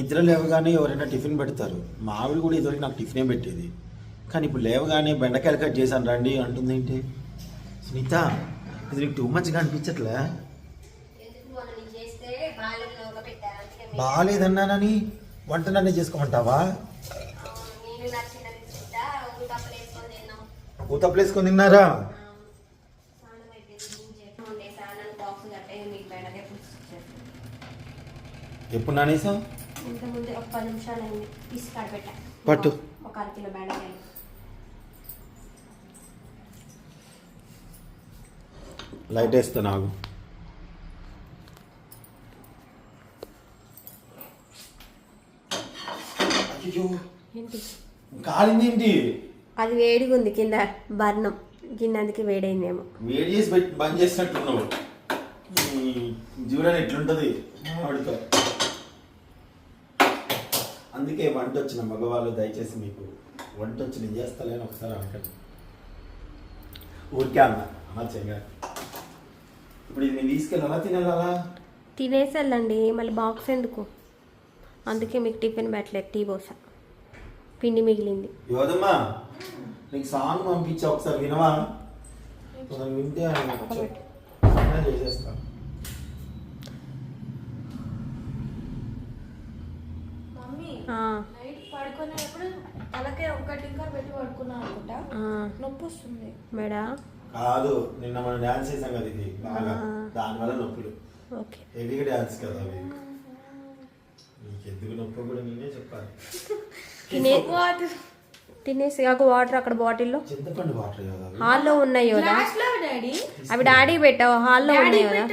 నిద్ర లేవగానే ఎవరైనా టిఫిన్ పెడతారు. మా ఆవిడ కూడా ఇదివరకు నాకు టిఫినే పెట్టేది. కానీ ఇప్పుడు లేవగానే బెండకాయలు కట్ చేశాను రండి అంటుంది ఏంటి? సునీత ఇది నీకు టూ మచ్గా అనిపించట్లే? బాగాలేదన్నానని వంట నన్నే చేసుకోమంటావా? అవును, నేను నచ్చినది తింటా ఊతప్పలు వేసుకొని తిన్నాం ఊతప్పులు వేసుకొని తిన్నారా స్నానం అయిపోయింది ఇంతకుముందు ఒక పది నిమిషాలు అయింది. తీసుకాడ పెట్టా పట్టు. ఒక అర కిలో బెండకాయలు లైట్ వేస్తా నాకు ఏంటి? అది వేడిగా ఉంది కింద బర్ణం. గిన్నెందుకు వేడైందేమో. వేడి చేసి పెట్టి బంద్ చేసినట్టున్నావు. జీవనం ఎట్లుంటది? ఆవిడతో. అందుకే వంట వచ్చిన మగవాళ్ళు దయచేసి మీకు వంట వచ్చి నేను చేస్తలేను ఒకసారి అనకండి. ఊరికే అన్న అమ్మ చెంగ ఇప్పుడు ఇది నేను తీసుకెళ్ళాలా తినాలా తినేసి వెళ్ళండి మళ్ళీ బాక్స్ ఎందుకు? అందుకే మీకు టిఫిన్ పెట్టలేదు టీ పోసా పిండి మిగిలింది. యోదమ్మా నీకు సాంగ్ పంపించా ఒకసారి వినవా? వింటే చేసేస్తాను మమ్మీ ఆ, నైట్ పడుకునేటప్పుడు తలకే ఒక్కటి ఇంకా పెట్టి పడుకున్నా అనుకుంటా. నొప్పి వస్తుంది మేడా? కాదు నిన్న మనం డాన్స్ చేసాం కదా ఇది బాగా. దానివల్ల నొప్పులు. ఓకే. హెవీగా డాన్స్ కదా అవి. నీకు ఎందుకు నొప్పి కూడా నేనే చెప్పాలి. తినే వాటర్. తినేసి ఒక వాటర్ అక్కడ బాటిల్లో. చింతపండు వాటర్ కదా హాల్లో ఉన్నాయి కదా డాడీ. అవి డాడీ పెట్టావు? హాల్లో ఉన్నాయి కదా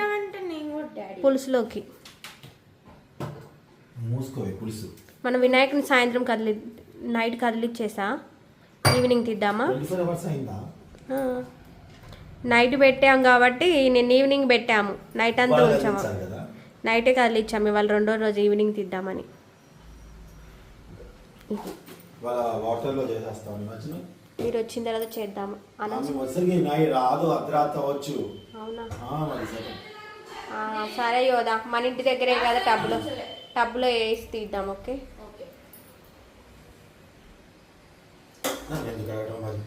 పులుసులోకి. మూసుకోవే పులుసు. మన వినాయకుని సాయంత్రం కదిలి నైట్ కదిలిచ్చేసా? ఈవినింగ్ తీద్దామా. నైట్ పెట్టాం కాబట్టి నిన్న ఈవినింగ్ పెట్టాము. నైట్ అంతా ఉంచాము. నైటే కదిలిచ్చాము ఇవాళ రెండో రోజు ఈవినింగ్ తీద్దామని. మీరు వచ్చిన తర్వాత చేద్దాము. రాదు అవునా? సరే. యోదా మన ఇంటి దగ్గరే కదా టబ్లో టబ్లో వేసి తీద్దాం ఓకే? నన్ను ఎందుకు అడగడం మరి?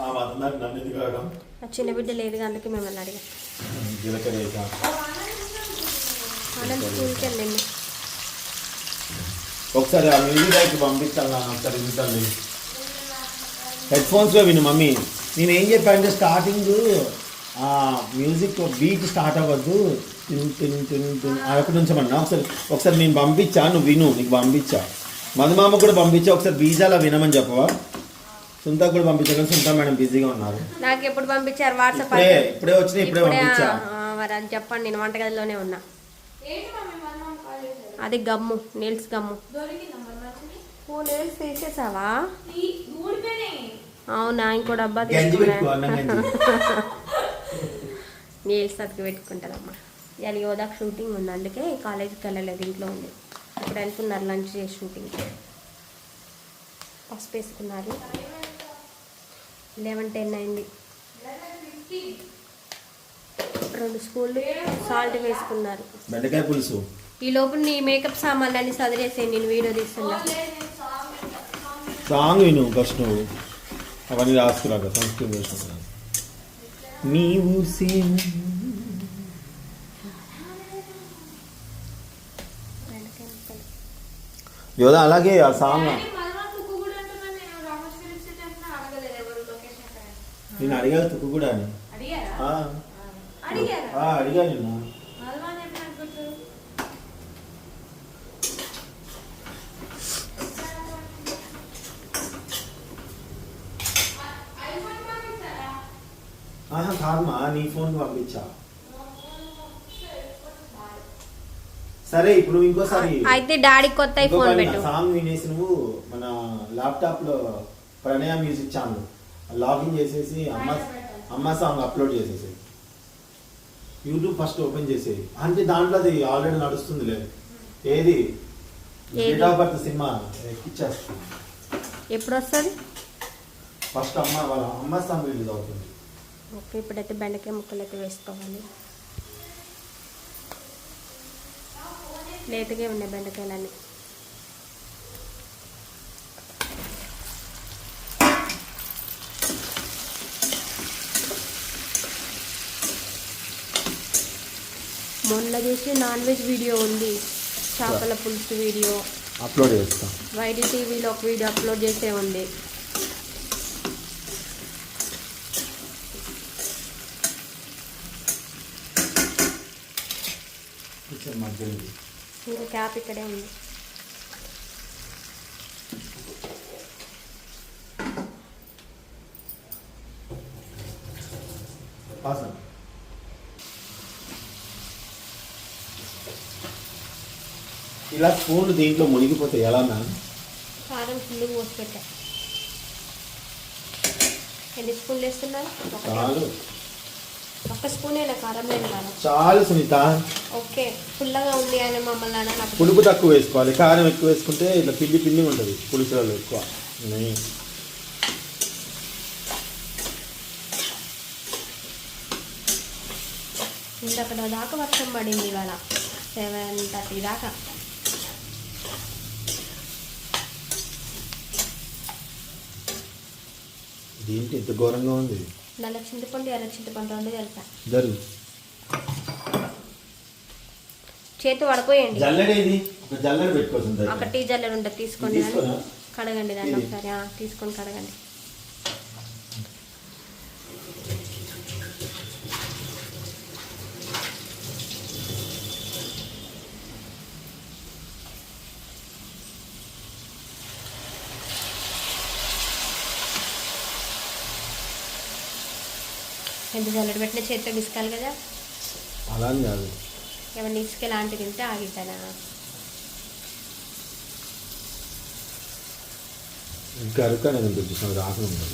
ఆ మాత్రం దానికి నన్ను ఎందుకు అడగడం? ఆ చిన్న బిడ్డ లేదు అందుకే మిమ్మల్ని అడిగా. ఆనంద్ స్కూల్కి ఒకసారి ఆ మ్యూజిక్ డైరెక్ట్ పంపిస్తాను ఒకసారి వింటాను. హెడ్ ఫోన్స్లో విను మమ్మీ. నేను ఏం చెప్పానంటే స్టార్టింగ్ ఆ మ్యూజిక్ బీట్ స్టార్ట్ అవ్వద్దు. అక్కడ నుంచమన్నా ఒకసారి ఒకసారి నేను పంపించా? నువ్వు విను నీకు పంపించా. మధుమామ కూడా పంపించా ఒకసారి బీజాలా వినమని చెప్పవా? సుంతా కూడా పంపించా కానీ సుంతా మేడం బిజీగా ఉన్నారు. నాకు ఎప్పుడు పంపించారు? వాట్సాప్ ఇప్పుడే ఇప్పుడే వచ్చినాయి ఇప్పుడే పంపించా. అది చెప్పండి నేను వంటగదిలోనే ఉన్నా. ఏంటి మమ్మీ మన కాల్ చేశారు అది గమ్ము నీల్స్ గమ్ము. ఓ నీల్స్ తీసేసావా అవునా ఇంకో డబ్బా తీసుకున్నా నీల్స్ అతికి పెట్టుకుంటుందమ్మా ఇవాళ యోధాకు షూటింగ్ ఉంది. అందుకే కాలేజీకి వెళ్ళలేదు ఇంట్లో ఉంది ఇప్పుడు వెళ్తున్నారు లంచ్ చేసి షూటింగ్ పసుపు వేసుకున్నారు. లెవెన్ టెన్ అయింది. రెండు స్కూళ్ళు సాల్ట్ వేసుకున్నారు. బెండకాయ పులుసు. ఈ లోపు నీ మేకప్ సామాన్లన్నీ సదిరేసే నేను వీడియో తీస్తున్నా. సాంగ్ విను ఫస్ట్ అవన్నీ రాసుకురాక సంస్కృతం చేసుకుంటున్నాను నీవు సేమ్ యోదా అలాగే ఆ సాంగ్ మళ్ళా కుక్కు కూడా అంటున్నా నేను రామోజీ ఫిలిం సిటీ అంటున్నా అడగలేదు ఎవరు లొకేషన్ ఎక్కడ అని. నేను. అడిగా తుక్కు కూడా అని ఆ, ఆ, అడిగా నిన్న. కాదమ్మా నీ ఫోన్ పంపించా. సరే ఇప్పుడు ఇంకోసారి అయితే డాడీ కొత్త ఇంకో ఫోన్ పని, పెట్టు. సాంగ్ వినేసి నువ్వు మన ల్యాప్టాప్లో ప్రణయ మ్యూజిక్ ఛానల్ లాగిన్ చేసేసి అమ్మ అమ్మ సాంగ్ అప్లోడ్ చేసేసి. యూట్యూబ్ ఫస్ట్ ఓపెన్ చేసేది అంటే దాంట్లో అది ఆల్రెడీ నడుస్తుందిలే. ఏది? Date of birth cinema. ఎక్కిచ్చేస్తుంది. ఎప్పుడు వస్తుంది ఫస్ట్ అమ్మ వాళ్ళ అమ్మ సాంగ్ రిలీజ్ అవుతుంది. ఓకే ఇప్పుడైతే బెండకాయ ముక్కలు అయితే వేసుకోవాలి. లేతగా ఉన్నాయి బెండకాయలన్నీ. మొన్న చేసిన నాన్ వెజ్ వీడియో ఉంది. చేపల పులుసు వీడియో. అప్లోడ్ చేస్తాం. వైడి టీవీలో ఒక వీడియో అప్లోడ్ చేసే ఉంది. ఇంకా క్యాప్ ఇక్కడే ఉంది. ఇలా స్పూన్లు దీంట్లో మునిగిపోతే ఎలా మ్యామ్? కారం ఫుల్ పోసి పెట్టా. ఎన్ని స్పూన్లు వేస్తున్నారు? చాలు కారం సునీత. ఓకే ఫుల్లగా ఉంది ఆయన మమ్మల్ని అన్న నాకు పులుపు తక్కువ వేసుకోవాలి. కారం ఎక్కువ వేసుకుంటే ఇట్లా పిండి పిండి ఉంటుంది పులుసులలో ఎక్కువ. ఇంతక్కడ దాకా వర్షం పడింది ఇవాళ. సెవెన్ థర్టీ దాకా. ఇదేంటి ఇంత ఘోరంగా ఉంది? నల్ల చింతపండు ఎర్ర చింతపండు రెండు కలిపా. జరుగు. చేతి పడిపోయండి జల్లెడేది ఒక జల్లెడ పెట్టుకోవచ్చు ఒక టీ జల్లెడు ఉంటుంది తీసుకోండి. కడగండి దాన్ని? ఒకసారి తీసుకొని కడగండి. ఎంత జల్లెడు పెట్టిన చేతితో తీసుకోవాలి కదా. అలా కాదు. ఏమన్నా ఇసుక ఆగిద్దానా ఇంకా అరుక అనేది ఉంటుంది చూసిన రాకుండా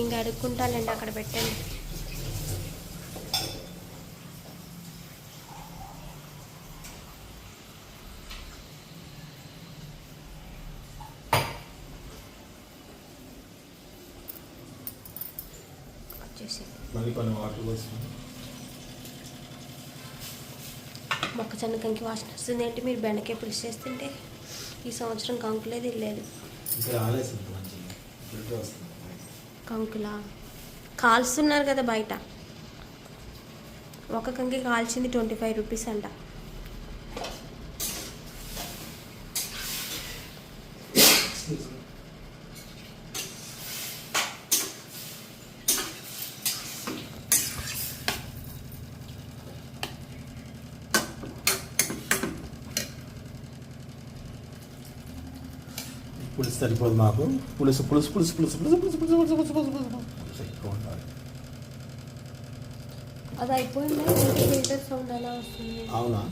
ఇంకా అడుక్కుంటాలండి అక్కడ పెట్టండి. మొక్కజొన్న కంకి వాసన వస్తుంది ఏంటి మీరు బెండకాయ పులుసు చేస్తుంటే ఈ సంవత్సరం కంకులేదు లేదు. రాలేదు కంకులా. కాల్స్తున్నారు కదా బయట. ఒక కంకి కాల్చింది ట్వంటీ ఫైవ్ రూపీస్ అంట. పులుసు సరిపోదు మాకు పులుసు పులుసు పులుసు పులుసు పులుసు పులుసు పులుసు పులుసు పులుసు పులుసు పులుసు పులుసు ఎక్కువ ఉండాలి అది అయిపోయింది ఫిల్టర్ సౌండ్ అలా వస్తుంది అవునా.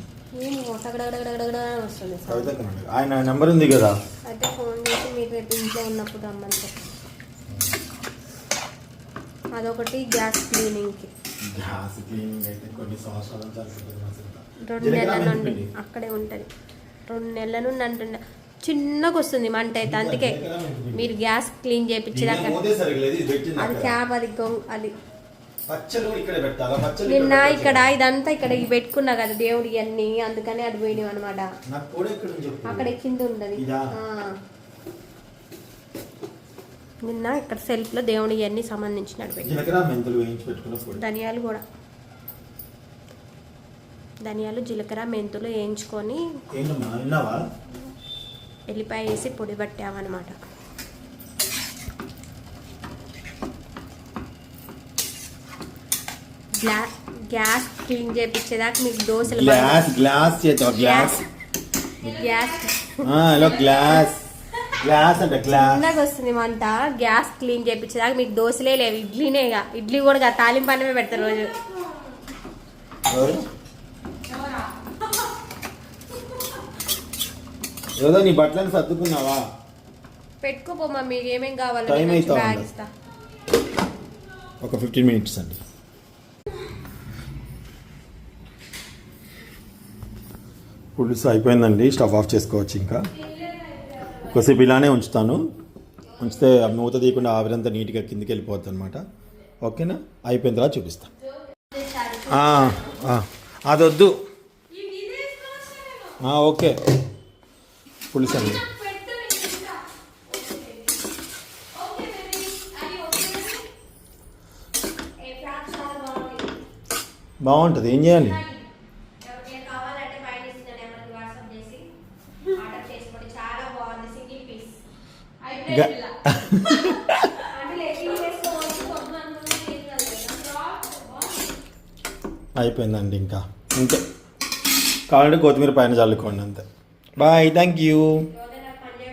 ఆయన నెంబర్ ఉంది కదా అయితే ఫోన్ చేసి మీరు రేపు ఇంట్లో ఉన్నప్పుడు రమ్మని అదొకటి గ్యాస్ క్లీనింగ్కి గ్యాస్ క్లీనింగ్ అయితే కొన్ని సంవత్సరాల. రెండు నెలల నుండి. అక్కడే ఉంటుంది రెండు నెలల నుండి అంటుండే చిన్నగా వస్తుంది మంట అయితే అందుకే మీరు గ్యాస్ క్లీన్ చేయించేదాకా అది క్యాబ్ అది అది. నిన్న ఇక్కడ ఇదంతా ఇక్కడ పెట్టుకున్నా కదా దేవుడు ఇవన్నీ అందుకని అది పోయినాయి అనమాట అక్కడ కింద ఉండదు నిన్న ఇక్కడ సెల్ఫ్లో దేవుని ఇవన్నీ సంబంధించిన ధనియాలు కూడా. ధనియాలు జీలకర్ర మెంతులు వేయించుకొని ఎల్లిపాయ వేసి పొడి పట్టామన్నమాట. గ్లా గ్యాస్ క్లీన్ చేయించేదాకా మీకు దోశలు గ్లాస్ గ్లాస్ చేత glass. Gas. Hello glass. Glass అంట గ్లాస్. చిన్నగా వస్తుంది మంట. గ్యాస్ క్లీన్ చేయించేదాకా మీకు దోశలే లేవు ఇడ్లీనేగా ఇడ్లీ కూడా తాలింపు అన్నమే పెడతారు రోజు. ఏదో నీ బట్టలను సర్దుకున్నావా? పెట్టుకోపో మమ్మీ ఏమేం కావాలి టైం అయితే ఒక ఫిఫ్టీన్ మినిట్స్ అండి. పులుసు అయిపోయిందండి. స్టవ్ ఆఫ్ చేసుకోవచ్చు ఇంకా. కొద్దిసేపు ఇలానే ఉంచుతాను. ఉంచితే ఆ మూత తీయకుండా ఆవిరంతా నీట్గా కిందికి వెళ్ళిపోద్ది అనమాట ఓకేనా? అయిపోయిన తర్వాత చూపిస్తాను అదొద్దు. ఓకే. పులుసు అండి బాగుంటుంది ఏం చేయాలి? అయిపోయిందండి ఇంకా. అంతే కావాలంటే కొత్తిమీర పైన చల్లుకోండి అంతే. Bye. Thank you.